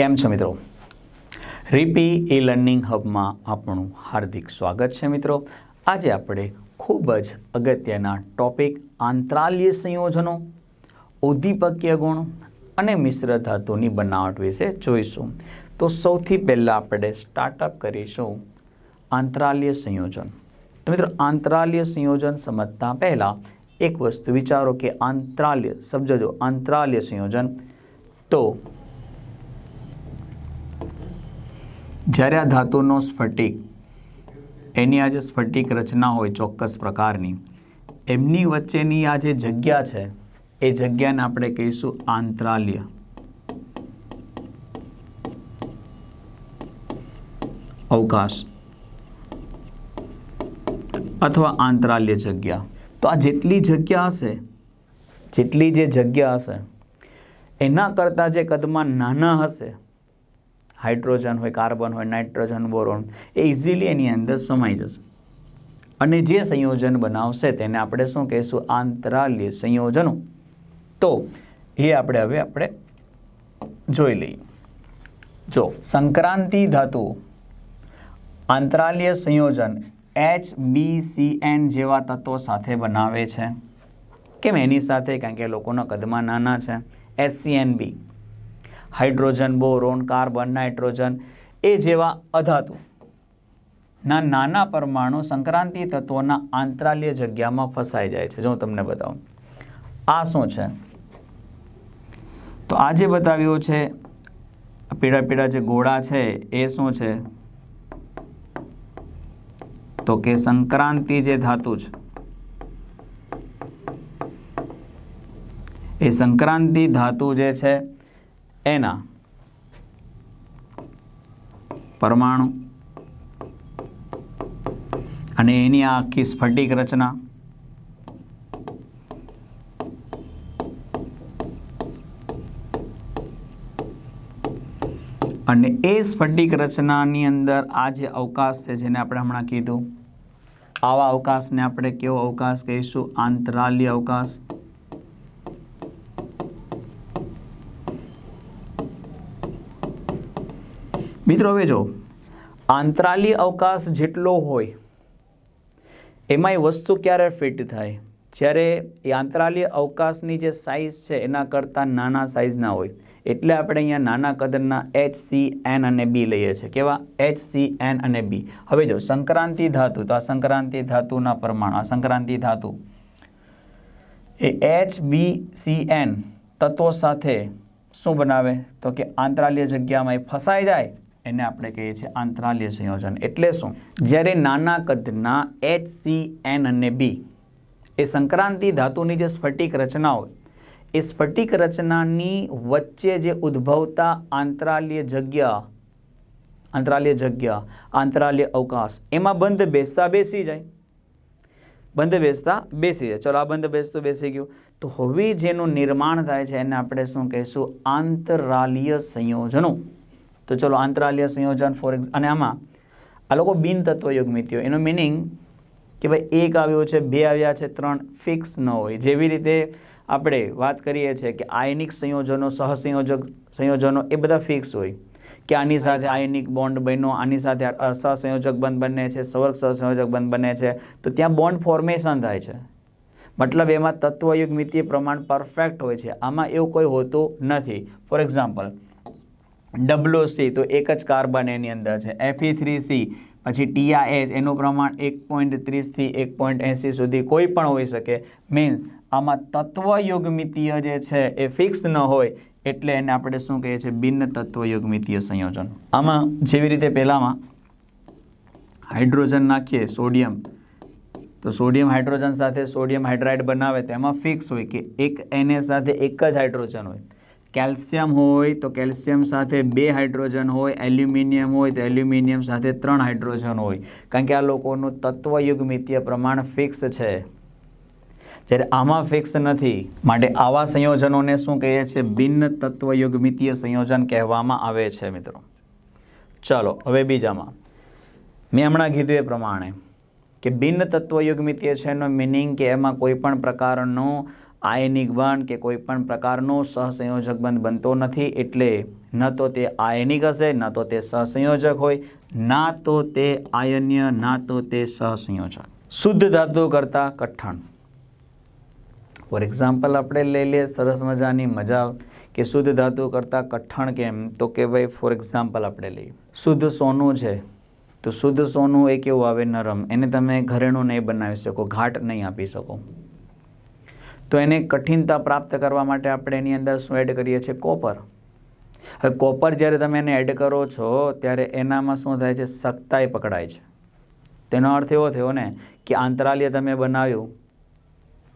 કેમ છો મિત્રો? રીપી એ લર્નિંગ હબમાં આપણું હાર્દિક સ્વાગત છે મિત્રો. આજે આપણે ખૂબ જ અગત્યના ટોપિક આંતરાલ્ય સંયોજનો, ઉદ્દીપકીય ગુણ અને મિશ્ર ધાતુની બનાવટ વિશે જોઈશું. તો સૌથી પહેલાં આપણે સ્ટાર્ટઅપ કરીશું આંતરાલ્ય સંયોજન. તો મિત્રો, આંતરાલ્ય સંયોજન સમજતા પહેલાં એક વસ્તુ વિચારો કે આંતરાલ્ય, સમજો આંતરાલ્ય સંયોજન, તો જ્યારે આ ધાતુનો સ્ફટિક, એની આ જે સ્ફટિક રચના હોય ચોક્કસ પ્રકારની, એમની વચ્ચેની આ જે જગ્યા છે, એ જગ્યાને આપણે કહીશું આંતરાલ્ય. અવકાશ અથવા આંતરાલ્ય જગ્યા. તો આ જેટલી જગ્યા હશે, જેટલી જે જગ્યા હશે, એના કરતાં જે કદમાં નાના હશે હાઇડ્રોજન હોય, કાર્બન હોય, નાઇટ્રોજન, બોરોન, એ ઇઝીલી એની અંદર સમાઈ જશે. અને જે સંયોજન બનાવશે તેને આપણે શું કહીશું? આંતરાલ્ય સંયોજનો. તો એ આપણે હવે આપણે જોઈ લઈએ. જો, સંક્રાંતિ ધાતુ, આંતરાલ્ય સંયોજન એચ બી સી એન જેવા તત્વો સાથે બનાવે છે. કેમ? એની સાથે, કારણ કે લોકોના કદમાં નાના છે. S C N B hydrogen, boron, carbon, nitrogen એ જેવા અધાતુ. ના નાના પરમાણુ સંક્રાંતિ તત્વોના આંતરાલીય જગ્યામાં ફસાઈ જાય છે. જો હું તમને બતાવું. આ શું છે? તો આ જે બતાવ્યું છે, પીળા પીળા જે ગોળા છે, એ શું છે? તો કે સંક્રાંતિ જે ધાતુ છે, એ સંક્રાંતિ ધાતુ જે છે એના પરમાણુ અને એની આખી સ્ફટિક રચના અને એ સ્ફટિક રચનાની અંદર આ જે અવકાશ છે જેને આપણે હમણાં કીધું, આવા અવકાશને આપણે કેવો અવકાશ કહીશું? આંતરાલ્ય અવકાશ. મિત્રો, હવે જો, આંતરાલી અવકાશ જેટલો હોય, એમાં એ વસ્તુ ક્યારે ફિટ થાય? જ્યારે એ આંતરાલી અવકાશની જે સાઇઝ છે, એના કરતાં નાના સાઇઝના હોય. એટલે આપણે અહીંયા નાના કદરના એચ સી એન અને બી લઈએ છીએ. કેવા? એચ સી એન અને બી હવે જો, સંક્રાંતિ ધાતુ, તો આ સંક્રાંતિ ધાતુના પ્રમાણ, આ સંક્રાંતિ ધાતુ. એ એચ બી સી એન તત્વો સાથે શું બનાવે? તો કે આંતરાલીય જગ્યામાં એ ફસાઈ જાય એને આપણે કહીએ છીએ આંતરાલીય સંયોજન. એટલે શું? જ્યારે નાના કદના એચ સી એન અને બી એ સંક્રાંતિ ધાતુની જે સ્ફટિક રચના હોય, એ સ્ફટિક રચનાની વચ્ચે જે ઉદ્ભવતા આંતરાલીય જગ્યા આંતરાલીય જગ્યા આંતરાલીય અવકાશ, એમાં બંધ બેસતા બેસી જાય. બંધ બેસતા બેસી જાય. ચલો આ બંધ બેસતું બેસી ગયું. તો હવે જેનું નિર્માણ થાય છે એને આપણે શું કહીશું? આંતરાલીય સંયોજનો. તો ચલો આંતરાલ્ય સંયોજન ફોર અને આમાં આ લોકો બિન તત્વયુગ્મિતિઓ એનો મિનિંગ કે ભાઈ એક આવ્યો છે, બે આવ્યા છે, ત્રણ ફિક્સ ન હોય. જેવી રીતે આપણે વાત કરીએ છીએ કે આયનિક સંયોજનો, સહસંયોજક સંયોજનો એ બધા ફિક્સ હોય. કે આની સાથે આયનિક બોન્ડ બન્યો, આની સાથે સહસંયોજક બંધ બને છે, સવર્ગ સહસંયોજક બંધ બને છે, તો ત્યાં બોન્ડ ફોર્મેશન થાય છે. મતલબ એમાં તત્વયુગ્મિતીય પ્રમાણ પરફેક્ટ હોય છે. આમાં એવું કોઈ હોતું નથી. ફોર એક્ઝામ્પલ ડબલો સી તો એક જ કાર્બન એની અંદર છે. એફી થ્રી સી પછી ટીઆરએચ એનું પ્રમાણ એક પોઈન્ટ ત્રીસથી એક પોઈન્ટ એંસી સુધી કોઈ પણ હોઈ શકે. મીન્સ આમાં તત્વયુગમિતીય જે છે એ ફિક્સ ન હોય, એટલે એને આપણે શું કહીએ છીએ? બિન તત્વયુગમિતીય સંયોજન. આમાં જેવી રીતે પહેલાંમાં હાઇડ્રોજન નાખીએ, સોડિયમ, તો સોડિયમ હાઇડ્રોજન સાથે સોડિયમ હાઇડ્રાઇડ બનાવે, તો એમાં ફિક્સ હોય કે એક એને સાથે એક જ હાઇડ્રોજન હોય. કેલ્શિયમ હોય તો કેલ્શિયમ સાથે બે હાઇડ્રોજન હોય, એલ્યુમિનિયમ હોય તો એલ્યુમિનિયમ સાથે ત્રણ હાઇડ્રોજન હોય. કારણ કે આ લોકોનું તત્વયુગ્મિતીય પ્રમાણ ફિક્સ છે. જ્યારે આમાં ફિક્સ નથી, માટે આવા સંયોજનોને શું કહીએ છીએ? બિન તત્વયુગ્મિતીય સંયોજન કહેવામાં આવે છે, મિત્રો. ચલો, હવે બીજામાં. મેં હમણાં કીધું એ પ્રમાણે કે બિન તત્વયુગ્મિતીય છે એનો મિનિંગ કે એમાં કોઈ પણ પ્રકારનું આયનિક બંધ કે કોઈ પણ પ્રકારનો સહસંયોજક બંધ બનતો નથી એટલે ન તો તે આયનિક હશે, ન તો તે સહસંયોજક હોય, ના તો તે આયન્ય, ના તો તે સહસંયોજક. શુદ્ધ ધાતુ કરતાં કઠણ. ફોર એક્ઝામ્પલ આપણે લઈ લઈએ સરસ મજાની મજા કે શુદ્ધ ધાતુ કરતાં કઠણ કેમ? તો કે ભાઈ ફોર એક્ઝામ્પલ આપણે લઈએ. શુદ્ધ સોનું છે, તો શુદ્ધ સોનું એ કેવું આવે? નરમ. એને તમે ઘરેણું નહીં બનાવી શકો, ઘાટ નહીં આપી શકો. તો એને કઠિનતા પ્રાપ્ત કરવા માટે આપણે એની અંદર શું એડ કરીએ છીએ? કોપર હવે કોપર જ્યારે તમે એને એડ કરો છો, ત્યારે એનામાં શું થાય છે? સખ્તાઈ પકડાય છે. તેનો અર્થ એવો થયો ને કે આંતરાલ્ય તમે બનાવ્યું,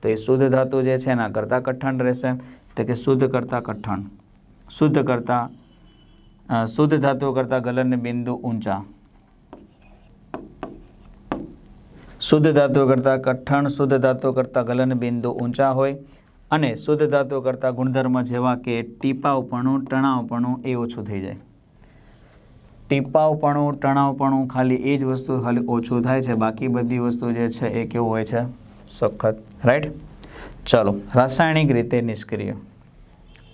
તો એ શુદ્ધ ધાતુ જે છે એના કરતાં કઠણ રહેશે. તો કે શુદ્ધ કરતાં કઠણ. શુદ્ધ કરતાં શુદ્ધ ધાતુ કરતાં ગલન બિંદુ ઊંચા. શુદ્ધ ધાતુ કરતાં કઠણ, શુદ્ધ ધાતુઓ કરતાં ગલન બિંદુ ઊંચા હોય અને શુદ્ધ ધાતુ કરતાં ગુણધર્મ જેવા કે ટીપાવપણું ટણાવપણું એ ઓછું થઈ જાય. ટીપાવપણું ટણાવપણું ખાલી એ જ વસ્તુ ખાલી ઓછું થાય છે. બાકી બધી વસ્તુ જે છે એ કેવું હોય છે? સખત. રાઈટ ચલો, રાસાયણિક રીતે નિષ્ક્રિય.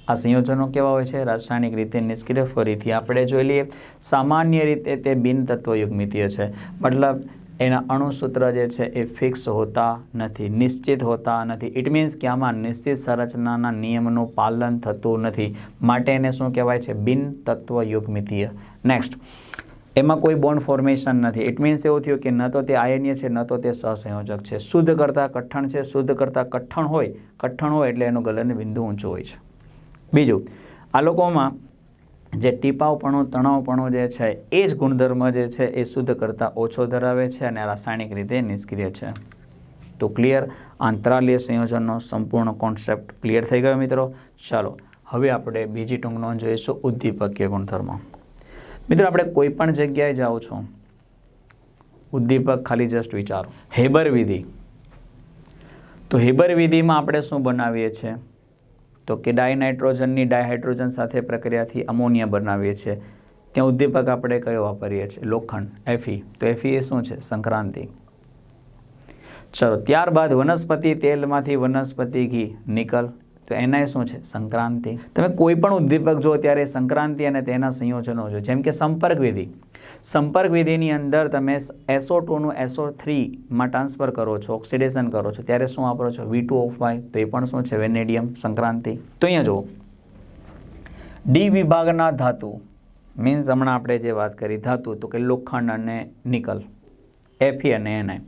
આ સંયોજનો કેવા હોય છે? રાસાયણિક રીતે નિષ્ક્રિય. ફરીથી આપણે જોઈ લઈએ. સામાન્ય રીતે તે બિનતત્વયુગ્મિતીય છે. મતલબ એના અણુસૂત્ર જે છે એ ફિક્સ હોતા નથી, નિશ્ચિત હોતા નથી. ઇટ મીન્સ કે આમાં નિશ્ચિત સંરચનાના નિયમનું પાલન થતું નથી. માટે એને શું કહેવાય છે? બિનતત્વયુગ્મિતીય નેક્સ્ટ એમાં કોઈ બોન્ડ ફોર્મેશન નથી. ઇટ મીન્સ એવું થયું કે ન તો તે આયનીય છે, ન તો તે સહસંયોજક છે. શુદ્ધ કરતાં કઠણ છે, શુદ્ધ કરતાં કઠણ હોય. કઠણ હોય એટલે એનું ગલન બિંદુ ઊંચું હોય છે. બીજું, આ લોકોમાં જે ટીપાવપણું તણાવપણું જે છે, એ જ ગુણધર્મ જે છે, એ શુદ્ધ કરતાં ઓછો ધરાવે છે અને રાસાયણિક રીતે નિષ્ક્રિય છે. તો ક્લિયર આંતરાલીય સંયોજનનો સંપૂર્ણ કોન્સેપ્ટ ક્લિયર થઈ ગયો મિત્રો? ચાલો, હવે આપણે બીજી ટૂંક નોંધ જોઈશું ઉદ્દીપકીય ગુણધર્મ. મિત્રો, આપણે કોઈ પણ જગ્યાએ જાઓ છો, ઉદ્દીપક ખાલી જસ્ટ વિચારો. હેબર વિધિ. તો હેબર વિધિમાં આપણે શું બનાવીએ છીએ? તો કે ડાયનાઇટ્રોજનની ડાયહાઇડ્રોજન સાથે પ્રક્રિયાથી અમોનિયા બનાવીએ છીએ. ત્યાં ઉદ્દીપક આપણે કયો વાપરીએ છીએ? લોખંડ એફી તો એફી એ શું છે? સંક્રાંતિ. ચલો, ત્યારબાદ વનસ્પતિ તેલમાંથી વનસ્પતિ ઘી નિકલ તો એના શું છે? સંક્રાંતિ. તમે કોઈ પણ ઉદ્દીપક જો ત્યારે સંક્રાંતિ અને તેના સંયોજનો જો જેમ કે સંપર્ક વિધિ સંપર્ક વિધિની અંદર તમે એસો ટુનું એસો થ્રીમાં ટ્રાન્સફર કરો છો, ઓક્સિડેશન કરો છો, ત્યારે શું વાપરો છો? વી ટુ ઓફ વાય તો એ પણ શું છે? વેનેડિયમ સંક્રાંતિ. તો અહીંયા જુઓ. ડી વિભાગના ધાતુ મીન્સ હમણાં આપણે જે વાત કરી, ધાતુ, તો કે લોખંડ અને નિકલ એફી અને એનઆઈ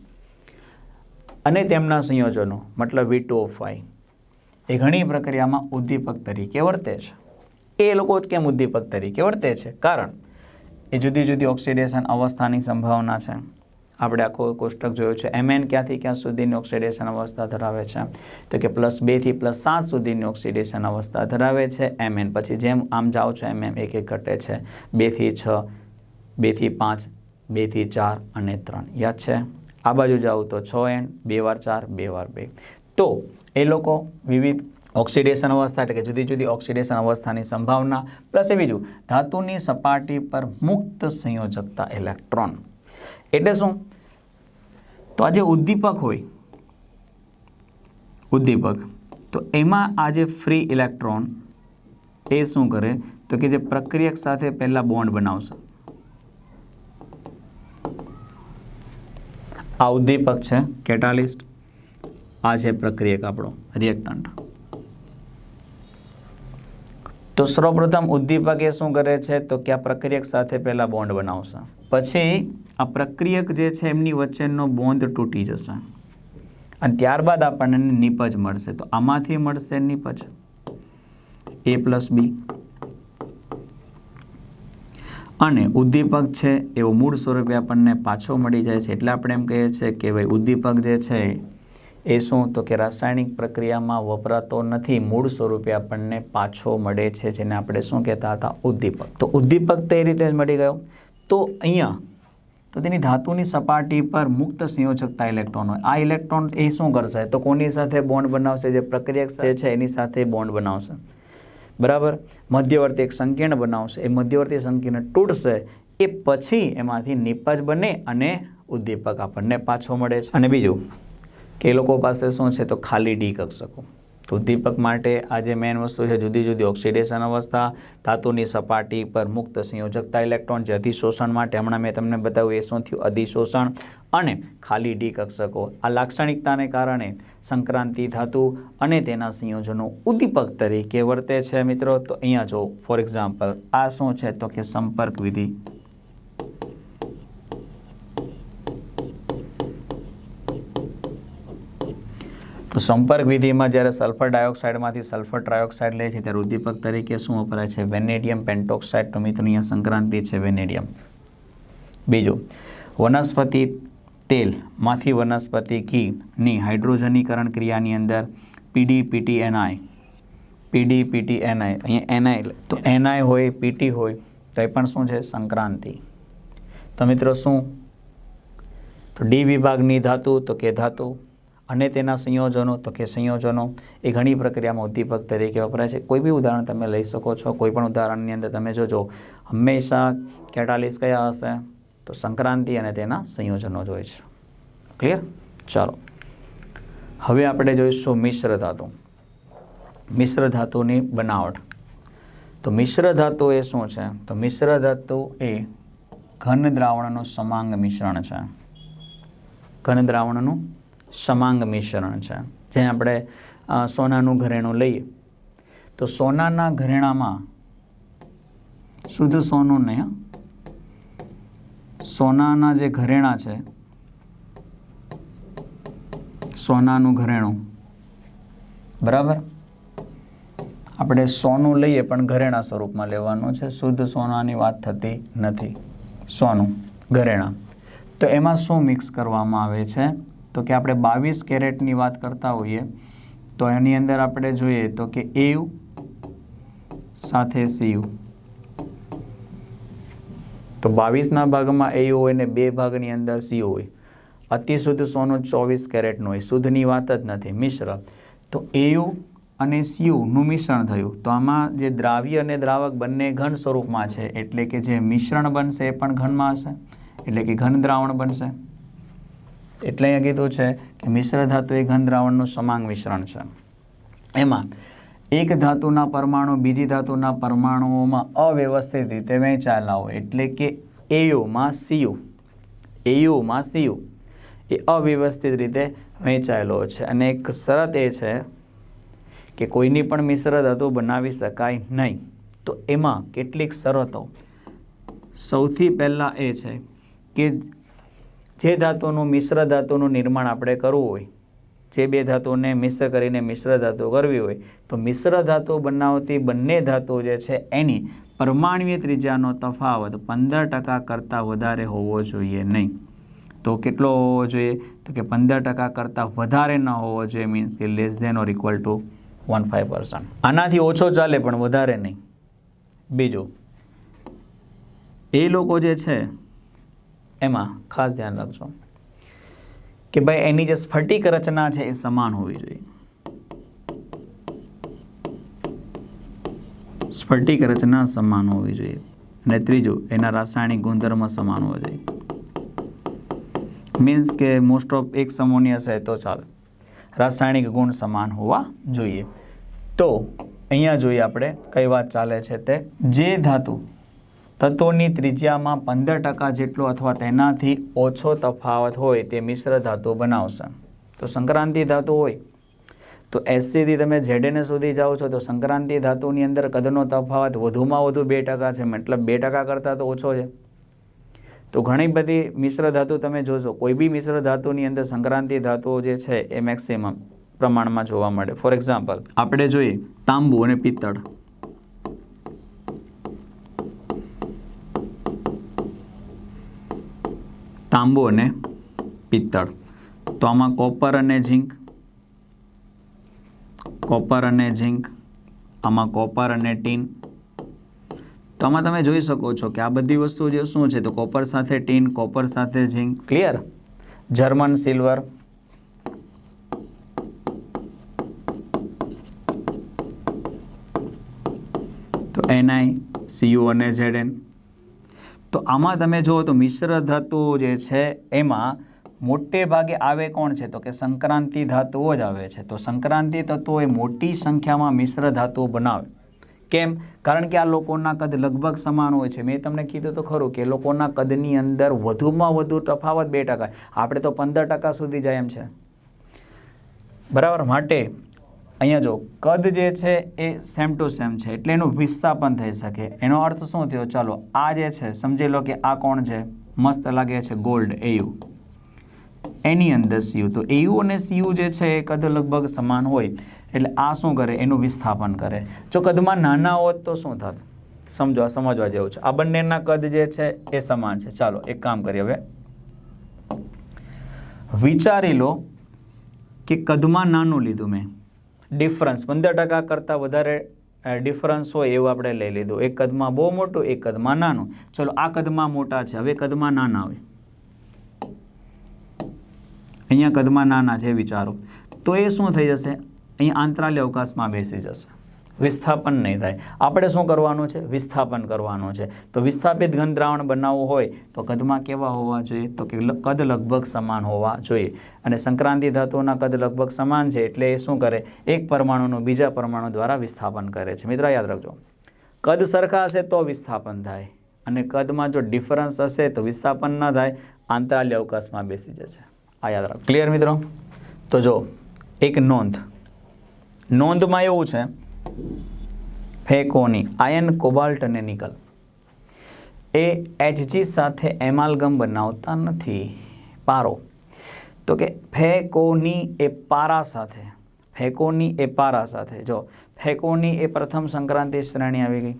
અને તેમના સંયોજનો, મતલબ વી ટુ ઓફ વાય એ ઘણી પ્રક્રિયામાં ઉદ્દીપક તરીકે વર્તે છે. એ લોકો જ કેમ ઉદ્દીપક તરીકે વર્તે છે? કારણ એ જુદી જુદી ઓક્સિડેશન અવસ્થાની સંભાવના છે. આપણે આખો કોષ્ટક જોયો છે. એમએન ક્યાંથી ક્યાં સુધીની ઓક્સિડેશન અવસ્થા ધરાવે છે? તો કે પ્લસ બેથી પ્લસ સાત સુધીની ઓક્સિડેશન અવસ્થા ધરાવે છે એમએન પછી જેમ આમ જાઓ છો એમ એમ એક એક ઘટે છે. બેથી છ બેથી પાંચ બેથી ચાર અને ત્રણ. યાદ છે? આ બાજુ જાઓ તો છ એન બે વાર ચાર, બે વાર બે. તો એ લોકો વિવિધ ઓક્સિડેશન અવસ્થા એટલે કે જુદી જુદી ઓક્સિડેશન અવસ્થાની સંભાવના, પ્લસ એ બીજું, ધાતુની સપાટી પર મુક્ત સંયોજકતા ઇલેક્ટ્રોન. એટલે શું? તો આ જે ઉદ્દીપક હોય, ઉદ્દીપક, તો એમાં આ જે ફ્રી ઇલેક્ટ્રોન, એ શું કરે? તો કે જે પ્રક્રિયક સાથે પહેલાં બોન્ડ બનાવશે. આ ઉદ્દીપક છે કેટાલિસ્ટ આ છે પ્રક્રિયક આપણો રિએક્ટન્ટ તો સર્વપ્રથમ ઉદ્દીપક એ શું કરે છે? તો કે આ પ્રક્રિયક સાથે પહેલાં બોન્ડ બનાવશે. પછી આ પ્રક્રિયક જે છે એમની વચ્ચેનો બોન્ડ તૂટી જશે. અને ત્યારબાદ આપણને નિપજ મળશે. તો આમાંથી મળશે નિપજ. એ પ્લસ બી અને ઉદ્દીપક છે, એવો મૂળ સ્વરૂપે આપણને પાછો મળી જાય છે. એટલે આપણે એમ કહીએ છીએ કે ભાઈ ઉદ્દીપક જે છે એ શું? તો કે રાસાયણિક પ્રક્રિયામાં વપરાતો નથી. મૂળ સ્વરૂપે આપણને પાછો મળે છે, જેને આપણે શું કહેતા હતા? ઉદ્દીપક. તો ઉદ્દીપક તો એ રીતે જ મળી ગયો. તો અહીંયા, તો તેની ધાતુની સપાટી પર મુક્ત સંયોજકતા ઇલેક્ટ્રોન હોય. આ ઇલેક્ટ્રોન એ શું કરશે? તો કોની સાથે બોન્ડ બનાવશે? જે પ્રક્રિયક છે એની સાથે બોન્ડ બનાવશે. બરાબર? મધ્યવર્તી એક સંકીર્ણ બનાવશે. એ મધ્યવર્તી સંકીર્ણ તૂટશે. એ પછી એમાંથી નિપજ બને અને ઉદ્દીપક આપણને પાછો મળે છે. અને બીજું કે એ લોકો પાસે શું છે તો ખાલી ડી કક્ષકો. ઉદ્દીપક માટે આ જે મેઇન વસ્તુ છે જુદી જુદી ઓક્સિડેશન અવસ્થા, ધાતુની સપાટી પર મુક્ત સંયોજકતા ઇલેક્ટ્રોન જે અધિશોષણ માટે હમણાં મેં તમને બતાવ્યું, એ શું થયું? અધિશોષણ. અને ખાલી ડી કક્ષકો. આ લાક્ષણિકતાને કારણે સંક્રાંતિ ધાતુ અને તેના સંયોજનો ઉદ્દીપક તરીકે વર્તે છે મિત્રો. તો અહીંયા જો ફોર એક્ઝામ્પલ આ શું છે? તો કે સંપર્ક વિધિ. તો સંપર્ક વિધિમાં જ્યારે સલ્ફર ડાયોક્સાઇડમાંથી સલ્ફર ટ્રાયોક્સાઇડ લે છે, ત્યારે ઉદ્દીપક તરીકે શું વપરાય છે? વેનેડિયમ પેન્ટોક્સાઇડ, તો મિત્રો અહીંયા સંક્રાંતિ છે વેનેડિયમ. બીજું, વનસ્પતિ તેલમાંથી વનસ્પતિ ઘીની હાઇડ્રોજનીકરણ ક્રિયાની અંદર PD PT NI PD PT NI અહીંયા એનઆઈ તો એનઆઈ હોય પીટી હોય તો એ પણ શું છે? સંક્રાંતિ. તો મિત્રો શું? તો ડી વિભાગની ધાતુ, તો કે ધાતુ. અને તેના સંયોજનો, તો કે સંયોજનો, એ ઘણી પ્રક્રિયામાં ઉદ્દીપક તરીકે વપરાય છે. કોઈ બી ઉદાહરણ તમે લઈ શકો છો. કોઈ પણ ઉદાહરણની અંદર તમે જોજો. હંમેશા કેટાલિસ કયા હશે? તો સંક્રાંતિ અને તેના સંયોજનો જ હોય છે. ક્લિયર ચાલો. હવે આપણે જોઈશું મિશ્ર ધાતુ. મિશ્ર ધાતુની બનાવટ. તો મિશ્ર ધાતુ એ શું છે? તો મિશ્ર ધાતુ એ ઘન દ્રાવણનું સમાંગ મિશ્રણ છે. ઘન દ્રાવણનું સમાંગ મિશ્રણ છે. જેને આપણે સોનાનું ઘરેણું લઈએ. તો સોનાના ઘરેણામાં શુદ્ધ સોનું હં. સોનાના જે ઘરેણા છે, સોનાનું ઘરેણું. બરાબર? આપણે સોનું લઈએ પણ ઘરેણા સ્વરૂપમાં લેવાનું છે. શુદ્ધ સોનાની વાત થતી નથી. સોનું, ઘરેણા. તો એમાં શું મિક્સ કરવામાં આવે છે? તો કે આપણે બાવીસ કેરેટની વાત કરતા હોઈએ, તો એની અંદર આપણે જોઈએ તો કે એયુ સાથે સીયુ. તો બાવીસના ભાગમાં એયુ હોય ને બે ભાગની અંદર સીયુ હોય. અતિ શુદ્ધ સોનું ચોવીસ કેરેટનું હોય. શુદ્ધની વાત જ નથી, મિશ્ર. તો એયુ અને સીયુનું મિશ્રણ થયું. તો આમાં જે દ્રાવ્ય અને દ્રાવક બંને ઘન સ્વરૂપમાં છે, એટલે કે જે મિશ્રણ બનશે એ પણ ઘનમાં હશે, એટલે કે ઘન દ્રાવણ બનશે. એટલે અહીંયા કીધું છે કે મિશ્ર ધાતુ એ ઘન દ્રાવણનું સમાંગ મિશ્રણ છે. એમાં એક ધાતુના પરમાણુ બીજી ધાતુના પરમાણુઓમાં અવ્યવસ્થિત રીતે વહેંચાયેલા હોય એટલે કે એયુમાં સીયુ એયુમાં સીયુ એ અવ્યવસ્થિત રીતે વહેંચાયેલો છે. અને એક શરત એ છે કે કોઈની પણ મિશ્ર ધાતુ બનાવી શકાય નહીં. તો એમાં કેટલીક શરતો. સૌથી પહેલાં એ છે કે જે ધાતુનું મિશ્ર ધાતુનું નિર્માણ આપણે કરવું હોય, જે બે ધાતુને મિશ્ર કરીને મિશ્ર ધાતુ કરવી હોય, તો મિશ્ર ધાતુ બનાવતી બંને ધાતુઓ જે છે એની પરમાણ્વીય ત્રિજ્યાનો તફાવત પંદર ટકા કરતાં વધારે હોવો જોઈએ નહીં. તો કેટલો હોવો જોઈએ? તો કે પંદર ટકા કરતાં વધારે ન હોવો જોઈએ મીન્સ કે less than or equal to one five percent આનાથી ઓછો ચાલે પણ વધારે નહીં. બીજું, એ લોકો જે છે એમાં ખાસ ધ્યાન રાખજો કે ભાઈ એની જે સ્ફટિક રચના છે એ સમાન હોવી જોઈએ. સ્ફટિક રચના સમાન હોવી જોઈએ. અને ત્રીજું, એના રાસાયણિક ગુણધર્મ સમાન હોવા જોઈએ. મીન્સ કે મોસ્ટ ઓફ એક સમૂહની હશે તો ચાલે. રાસાયણિક ગુણ સમાન હોવા જોઈએ. તો અહીંયા જોઈએ આપણે કઈ વાત ચાલે છે તે, જે ધાતુ તત્વોની ત્રિજ્યામાં પંદર ટકા જેટલો અથવા તેનાથી ઓછો તફાવત હોય તે મિશ્ર ધાતુ બનાવશે. તો સંક્રાંતિ ધાતુ હોય. તો એસસીથી તમે જેડેને સુધી જાઓ છો, તો સંક્રાંતિ ધાતુની અંદર કદનો તફાવત વધુમાં વધુ બે ટકા છે, મતલબ બે ટકા કરતાં તો ઓછો છે. તો ઘણી બધી મિશ્ર ધાતુ તમે જોશો, કોઈ બી મિશ્ર ધાતુની અંદર સંક્રાંતિ ધાતુઓ જે છે એ મેક્સિમમ પ્રમાણમાં જોવા મળે. ફોર એક્ઝામ્પલ આપણે જોઈએ તાંબુ અને પિત્તળ. તાંબુ અને પિત્તળ. તો આમાં કોપર અને ઝીંક. કોપર અને ઝીંક. આમાં કોપર અને ટીન. તો આમાં તમે જોઈ શકો છો કે આ બધી વસ્તુ જે શું છે, તો કોપર સાથે ટીન, કોપર સાથે ઝીંક. ક્લિયર જર્મન સિલ્વર તો એનઆઈ સીયુ અને ઝેડએન તો આમાં તમે જુઓ તો મિશ્ર ધાતુઓ જે છે એમાં મોટે ભાગે આવે કોણ છે? તો કે સંક્રાંતિ ધાતુઓ જ આવે છે. તો સંક્રાંતિ તત્વો એ મોટી સંખ્યામાં મિશ્ર ધાતુઓ બનાવે. કેમ? કારણ કે આ લોકોના કદ લગભગ સમાન હોય છે. મેં તમને કીધું તો ખરું કે લોકોના કદની અંદર વધુમાં વધુ તફાવત બે ટકા. આપણે તો પંદર ટકા સુધી જાય એમ છે. બરાબર? માટે અહીંયા જો કદ જે છે એ સેમ ટુ સેમ છે, એટલે એનું વિસ્થાપન થઈ શકે. એનો અર્થ શું થયો? ચાલો, આ જે છે, સમજી લો કે આ કોણ છે? મસ્ત લાગે છે ગોલ્ડ એયુ એની અંદર સીયુ તો એયુ અને સીયુ જે છે એ કદ લગભગ સમાન હોય, એટલે આ શું કરે? એનું વિસ્થાપન કરે. જો કદમાં નાના હોત તો શું થાત? સમજો સમજવા જેવું છે. આ બંનેના કદ જે છે એ સમાન છે. ચાલો, એક કામ કરીએ હવે. વિચારી લો કે કદમાં નાનું લીધું મેં. ડિફરન્સ પંદર ટકા કરતાં વધારે ડિફરન્સ હોય એવું આપણે લઈ લીધું. એક કદમાં બહુ મોટું, એક કદમાં નાનું. ચલો, આ કદમાં મોટા છે. હવે કદમાં નાના હોય. અહીંયા કદમાં નાના છે, વિચારો. તો એ શું થઈ જશે? અહીંયા આંતરાલ્ય અવકાશમાં બેસી જશે. વિસ્થાપન નહીં થાય. આપણે શું કરવાનું છે? વિસ્થાપન કરવાનું છે. તો વિસ્થાપિત ઘન દ્રાવણ બનાવવું હોય તો કદમાં કેવા હોવા જોઈએ? તો કે કદ લગભગ સમાન હોવા જોઈએ. અને સંક્રાંતિ ધાતુઓના કદ લગભગ સમાન છે એટલે એ શું કરે? એક પરમાણુનું બીજા પરમાણુ દ્વારા વિસ્થાપન કરે છે. મિત્ર, યાદ રાખજો. કદ સરખા હશે તો વિસ્થાપન થાય. અને કદમાં જો ડિફરન્સ હશે તો વિસ્થાપન ન થાય. આંતરાલ્ય અવકાશમાં બેસી જશે. આ યાદ રાખો ક્લિયર મિત્રો? તો જો, એક નોંધ. નોંધમાં એવું છે ફેકોની આયન કોબાલ્ટ અને નિકલ એ એચજી સાથે એમાલગમ બનાવતા નથી. પારો. તો કે ફેકોની એ પારા સાથે. ફેકોની એ પારા સાથે. જો, ફેકોની એ પ્રથમ સંક્રાંતિ શ્રેણી આવી ગઈ.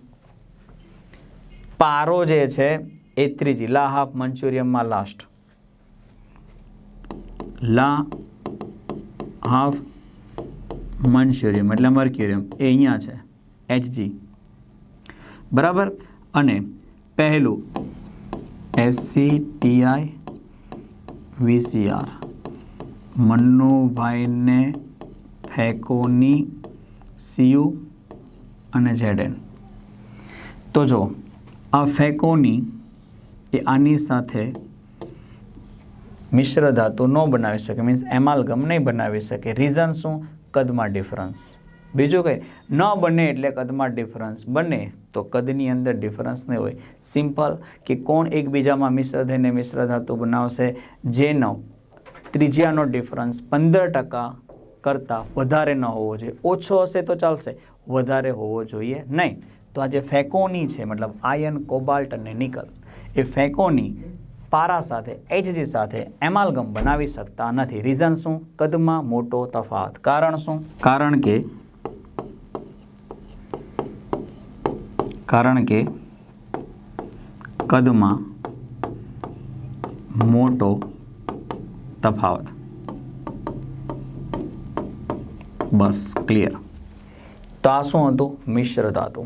પારો જે છે, એ ત્રીજી. લા હાફ મંચુરિયમમાં લાસ્ટ લા હાફ મન્સ્યુરિયમ એટલે મર્ક્યુરિયમ. એ અહીંયા છે. એચજી બરાબર? અને પહેલું એસસી ટીઆઈ વીસીઆર મન્નુભાઈને ફેકોની સીયુ અને જેડેન તો જો, આ ફેકોની એ આની સાથે મિશ્ર ધાતુ ન બનાવી શકે મીન્સ એમાલગમ નહીં બનાવી શકે. રીઝન શું? કદમાં ડિફરન્સ બીજું કંઈ, ન બને એટલે કદમાં ડિફરન્સ બને તો કદની અંદર ડિફરન્સ નહીં હોય. સિમ્પલ કે કોણ એકબીજામાં મિશ્ર થઈને મિશ્ર ધાતુ બનાવશે, જેનો ત્રિજ્યાનો ડિફરન્સ પંદર ટકા કરતાં વધારે ન હોવો જોઈએ. ઓછો હશે તો ચાલશે, વધારે હોવો જોઈએ નહીં. તો આ જે ફેકોની છે, મતલબ આયન કોબાલ્ટ અને નિકલ એ ફેકોની પારા સાથે એચજી સાથે એમાલગમ બનાવી શકતા નથી. રીઝન શું? કદમાં મોટો તફાવત. કારણ શું? કારણ કે કારણ કે કદમાં મોટો તફાવત. બસ ક્લિયર તો આ શું હતું? મિશ્ર ધાતુ.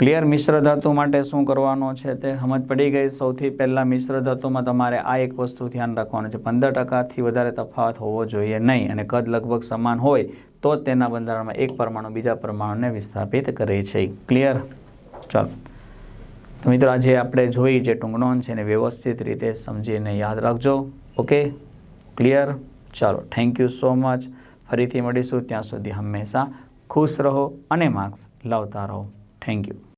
ક્લિયર મિશ્ર ધાતુ માટે શું કરવાનો છે તે સમજ પડી ગઈ. સૌથી પહેલાં મિશ્ર ધાતુમાં તમારે આ એક વસ્તુ ધ્યાન રાખવાનું છે. પંદર ટકાથી વધારે તફાવત હોવો જોઈએ નહીં અને કદ લગભગ સમાન હોય તો જ તેના બંધારણમાં એક પરમાણુ બીજા પરમાણુને વિસ્થાપિત કરે છે. ક્લિયર? ચાલો. તો મિત્રો, આજે આપણે જોઈ જે ટૂંકનોન છે એને વ્યવસ્થિત રીતે સમજીને યાદ રાખજો. ઓકે? ક્લિયર? ચાલો. Thank you so much. ફરીથી મળીશું. ત્યાં સુધી હંમેશા ખુશ રહો અને માર્ક્સ લાવતા રહો. Thank you.